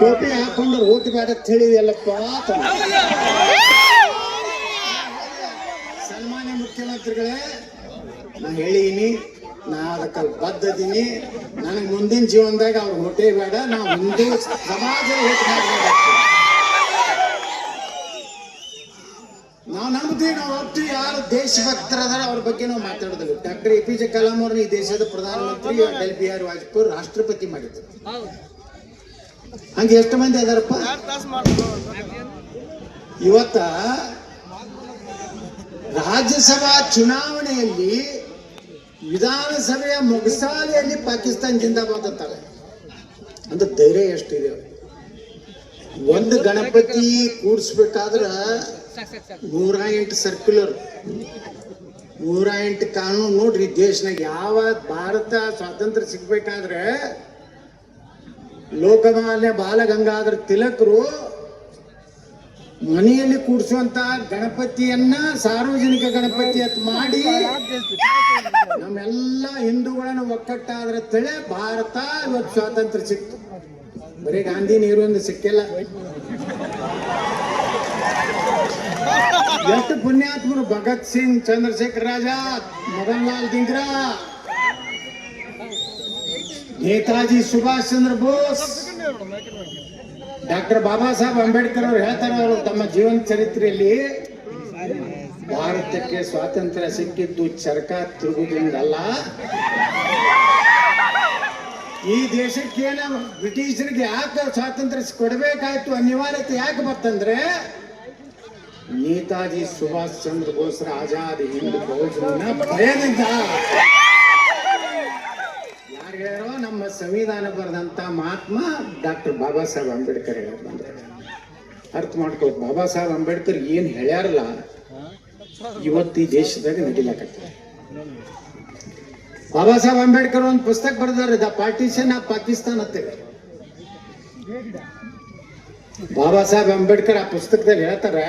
ಟೋಪಿ ಹಾಕೊಂಡ್ರೆ ಊಟ ಬೇಡ ತಿಳಿದೆಲ್ಲಪ್ಪ ಸನ್ಮಾನ್ಯ ಮುಖ್ಯಮಂತ್ರಿಗಳೇ, ನಾನು ಹೇಳಿನಿ ನಾ ಅದಕ್ಕೆ ಬದ್ಧದೀನಿ. ನನಗೆ ಮುಂದಿನ ಜೀವನದಾಗ ಅವ್ರ ಹೊಟ್ಟೆ ಬೇಡ, ನಾವು ಮುಂದೆ ಸಮಾಜ ಓಟ್ ನಾವು ನಂಬುತ್ತೀವಿ ನಾವು ಹೋಗ್ತೀವಿ ಯಾರು ದೇಶಭಕ್ತರದಾರ ಅವ್ರ ಬಗ್ಗೆ ನಾವು ಮಾತಾಡೋದಿಲ್ಲ. Doctor A P J Kalam ಅವ್ರನ್ನ ಈ ದೇಶದ ಪ್ರಧಾನಮಂತ್ರಿ ಅಟಲ್ ಬಿಹಾರಿ ವಾಜಪೇಯಿ ರಾಷ್ಟ್ರಪತಿ ಮಾಡಿದ್ರು. ಹಂಗೆ ಎಷ್ಟು ಮಂದಿ ಅದಾರಪ್ಪ? ಇವತ್ತ ರಾಜ್ಯಸಭಾ ಚುನಾವಣೆಯಲ್ಲಿ ವಿಧಾನಸಭೆಯ ಮೊಗಸಾಲೆಯಲ್ಲಿ ಪಾಕಿಸ್ತಾನ ಜಿಂದಾಬಾದ್ ಅಂತಾರೆ. ಅಂದ್ರೆ ಧೈರ್ಯ ಎಷ್ಟಿದೆ. ಒಂದು ಗಣಪತಿ ಕೂಡಿಸ್ಬೇಕಾದ್ರ ನೂರ ಎಂಟು ಸರ್ಕ್ಯುಲರ್ ನೂರ ಎಂಟು ಕಾನೂನು ನೋಡ್ರಿ, ದೇಶನಾಗ ಯಾವ ಭಾರತ ಸ್ವಾತಂತ್ರ್ಯ ಸಿಗ್ಬೇಕಾದ್ರೆ ಲೋಕಮಾನ್ಯ ಬಾಲಗಂಗಾಧರ ತಿಲಕರು ಮನೆಯಲ್ಲಿ ಕೂಡಿಸುವಂತ ಗಣಪತಿಯನ್ನ ಸಾರ್ವಜನಿಕ ಗಣಪತಿ ಅಂತ ಮಾಡಿ ನಮ್ಮೆಲ್ಲ ಹಿಂದೂಗಳನ್ನು ಒಕ್ಕಟ್ಟಾದ್ರೆ ತಳೆ ಭಾರತ ಇವತ್ತು ಸ್ವಾತಂತ್ರ್ಯ ಸಿಕ್ತು. ಬರೀ ಗಾಂಧಿ ಒಂದು ಸಿಕ್ಕಿಲ್ಲ. ಎಷ್ಟು ಪುಣ್ಯಾತ್ಮರು ಭಗತ್ ಸಿಂಗ್ ಚಂದ್ರಶೇಖರ್ ರಾಜ ಮದನ್ ಲಾಲ್ ದಿಂಗ್ರಾ ನೇತಾಜಿ ಸುಭಾಷ್ ಚಂದ್ರ ಬೋಸ್ ಡಾಕ್ಟರ್ ಬಾಬಾ ಸಾಹೇಬ್ ಅಂಬೇಡ್ಕರ್ ಅವರು ಹೇಳ್ತಾರೆ ಅವರು ತಮ್ಮ ಜೀವನ ಚರಿತ್ರೆಯಲ್ಲಿ ಭಾರತಕ್ಕೆ ಸ್ವಾತಂತ್ರ್ಯ ಸಿಕ್ಕಿದ್ದು ಚರಕ ತಿರುಗುವುದರಿಂದಲ್ಲ ಈ ದೇಶಕ್ಕೆ ಬ್ರಿಟಿಷರಿಗೆ ಯಾಕೆ ಸ್ವಾತಂತ್ರ್ಯ ಕೊಡಬೇಕಾಯ್ತು ಅನಿವಾರ್ಯತೆ ಯಾಕೆ ಬರ್ತಂದ್ರೆ ನೇತಾಜಿ ಸುಭಾಷ್ ಚಂದ್ರ ಬೋಸ್ರ ಆಜಾದ್ ಹಿಂದ್ ಫೌಜ್ನ ಭಯದಿಂದ. ಯಾರು ಹೇಳೋ ನಮ್ಮ ಸಂವಿಧಾನ ಬರೆದಂತ ಮಹಾತ್ಮ ಡಾಕ್ಟರ್ ಬಾಬಾ ಸಾಹೇಬ್ ಅಂಬೇಡ್ಕರ್ ಹೇಳೋದು ಅರ್ಥ ಮಾಡ್ಕೋ ಬಾಬಾ ಸಾಹೇಬ್ ಅಂಬೇಡ್ಕರ್ ಏನು ಹೇಳ್ಯಾರಲ್ಲ, ಇವತ್ತು ಈ ದೇಶದಾಗ ನಡಿಲಕತ್ತ ಬಾಬಾ ಸಾಹೇಬ್ ಅಂಬೇಡ್ಕರ್ ಒಂದು ಪುಸ್ತಕ ಬರೆದಾರೆ, ದ ಪಾರ್ಟಿಷನ್ ಆಫ್ ಪಾಕಿಸ್ತಾನ್ ಅಂತೇಳಿ ಬಾಬಾ ಸಾಹೇಬ್ ಅಂಬೇಡ್ಕರ್ ಆ ಪುಸ್ತಕದಲ್ಲಿ ಹೇಳ್ತಾರೆ